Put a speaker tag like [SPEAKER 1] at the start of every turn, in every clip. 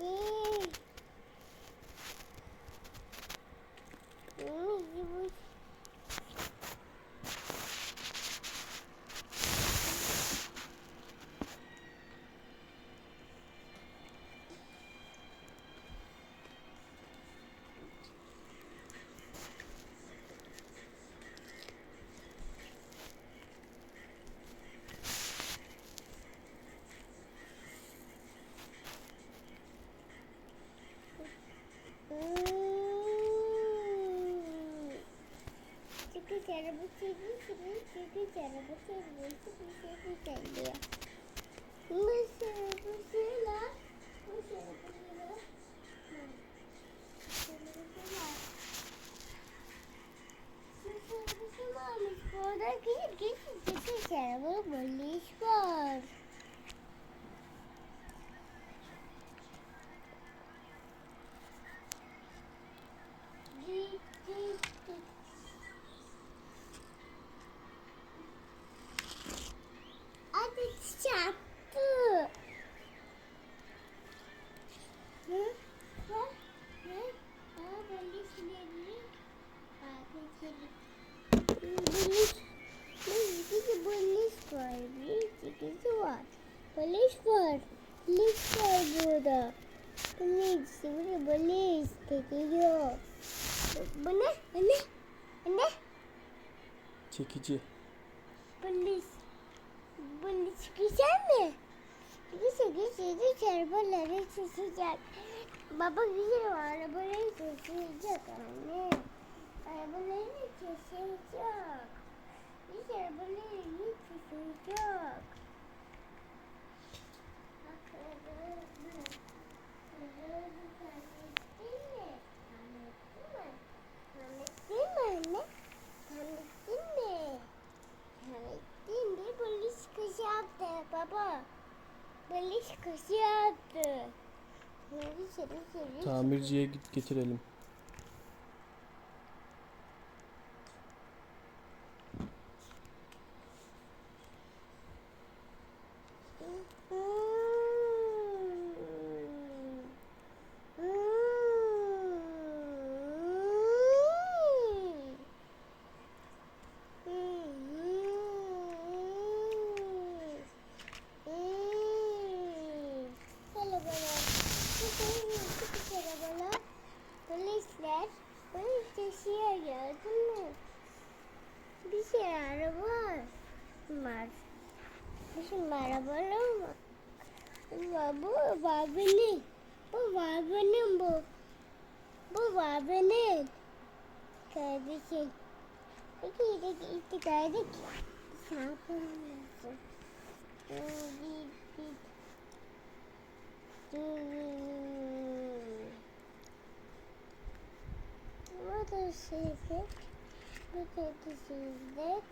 [SPEAKER 1] Нет. Buradaki geçin geçin şey bu böyle. Anne şimdi böyle istediyor. Bu ne? Anne. Anne.
[SPEAKER 2] Çekici.
[SPEAKER 1] Polis. Bunu çıkacak mı? Bir çekici çarpıları çıkacak. Baba gidiyor arabayı
[SPEAKER 2] Tamirciye git getirelim.
[SPEAKER 1] Bu var benim. Bu var bu. Bu var benim. Kardeşim. Peki ilk ilk geldik. Sen kullanıyorsun. Bu da şeydik. Bu da şeydik.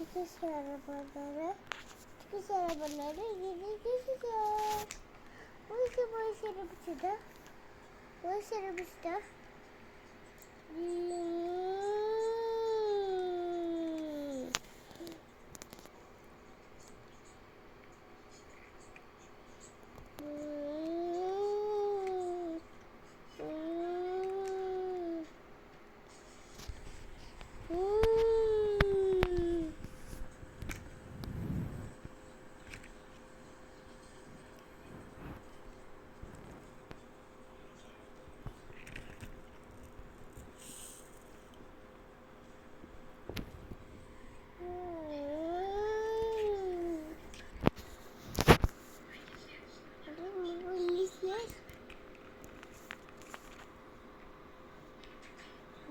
[SPEAKER 1] Çıkış arabaları. Çıkış arabaları yeni geçiyor. Bu işe bu iş arabası da. Bu iş arabası da.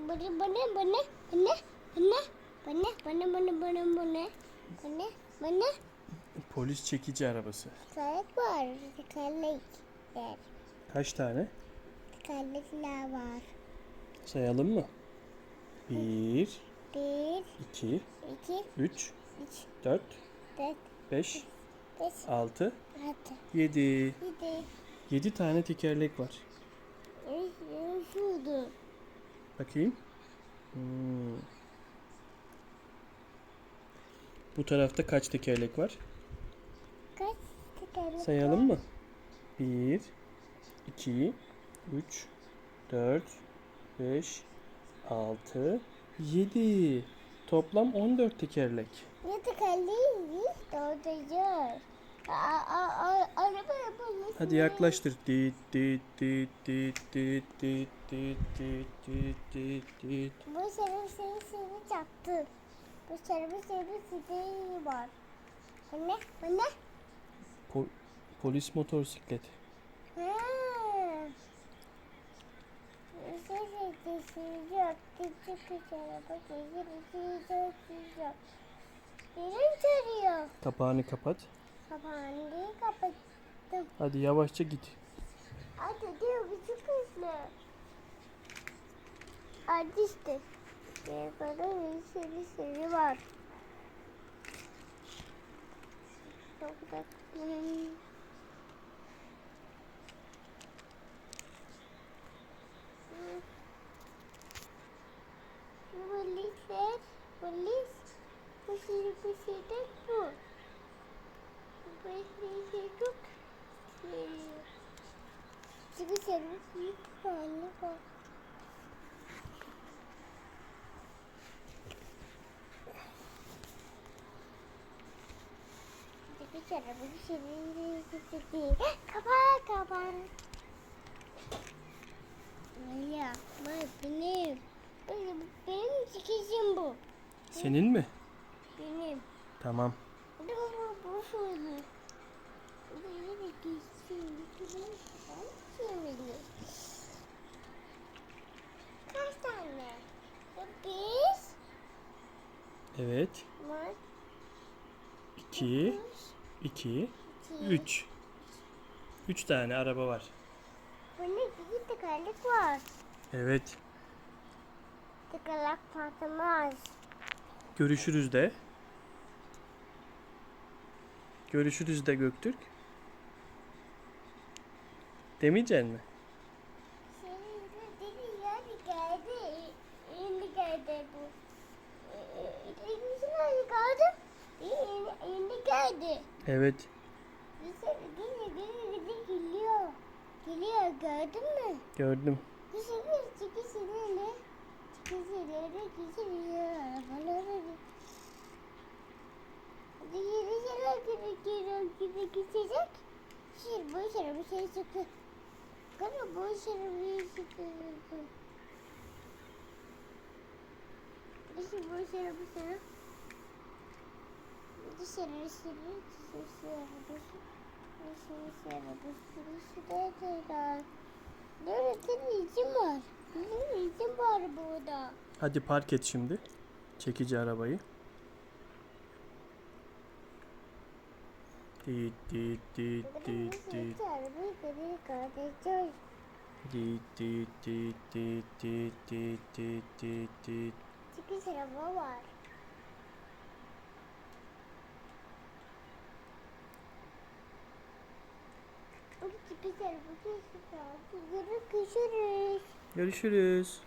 [SPEAKER 1] Bana bana bana bana bana bana bana bana bana bana bana bana
[SPEAKER 2] Polis çekici arabası.
[SPEAKER 1] Tekerlek var. Tekerlek.
[SPEAKER 2] Kaç tane?
[SPEAKER 1] Tekerlekler var.
[SPEAKER 2] Sayalım mı? 1,
[SPEAKER 1] Bir,
[SPEAKER 2] 2,
[SPEAKER 1] iki,
[SPEAKER 2] 3,
[SPEAKER 1] üç,
[SPEAKER 2] 4,
[SPEAKER 1] dört,
[SPEAKER 2] 5,
[SPEAKER 1] beş,
[SPEAKER 2] 6,
[SPEAKER 1] altı,
[SPEAKER 2] 7.
[SPEAKER 1] yedi.
[SPEAKER 2] 7 tane tekerlek var.
[SPEAKER 1] Üç.
[SPEAKER 2] Bakayım. Hmm. Bu tarafta kaç tekerlek var?
[SPEAKER 1] Kaç tekerlek
[SPEAKER 2] Sayalım mı? 1, 2, 3, 4, 5, 6, 7. Toplam 14 tekerlek.
[SPEAKER 1] Ne tekerleği dolduracağız. Araba yapalım.
[SPEAKER 2] Hadi yaklaştır. Dit dit dit dit dit dit dit dit dit dit dit.
[SPEAKER 1] Bu senin seni seni çaktı. Bu senin senin seni var. Bu ne? Bu ne?
[SPEAKER 2] Po- polis motosiklet.
[SPEAKER 1] Ha. Seni seni seni.
[SPEAKER 2] Kapağını kapat.
[SPEAKER 1] Kapağını kapattım.
[SPEAKER 2] Hadi yavaşça git.
[SPEAKER 1] Hadi diyor küçük hızlı. Hadi işte. Bana bir sürü sürü var. Çok da kere bu şeyin sesi Kapat kapan. Ya bak benim. Benim çekicim bu.
[SPEAKER 2] Senin mi?
[SPEAKER 1] Benim.
[SPEAKER 2] Tamam.
[SPEAKER 1] Şey, Kaç tane? Biz.
[SPEAKER 2] Evet.
[SPEAKER 1] Var.
[SPEAKER 2] İki. Dokuz. 2, 3. 3 tane araba var.
[SPEAKER 1] Bunda bir tekerlek var.
[SPEAKER 2] Evet.
[SPEAKER 1] Tekerlek patlamaz.
[SPEAKER 2] Görüşürüz de. Görüşürüz de Göktürk. Demeyecek mi? Evet.
[SPEAKER 1] Güzel, güzel, güzel, güzel geliyor. Geliyor gördün mü?
[SPEAKER 2] Gördüm.
[SPEAKER 1] Güzel, güzel, güzel, güzel. Güzelleri güzel arabaları. Güzelleri gibi geliyor gibi gidecek. Şimdi boş araba şey çıktı. Galiba boş araba çıktı. Şimdi boş araba sana dışarı dışarı dışarı dışarı dışarı dışarı dışarı Nereden izin var? Bizim izin var burada.
[SPEAKER 2] Hadi park et şimdi. Çekici arabayı. Dit dit dit dit dit. Dit dit dit dit dit dit dit dit.
[SPEAKER 1] Çekici araba var. Görüşürüz.
[SPEAKER 2] Görüşürüz.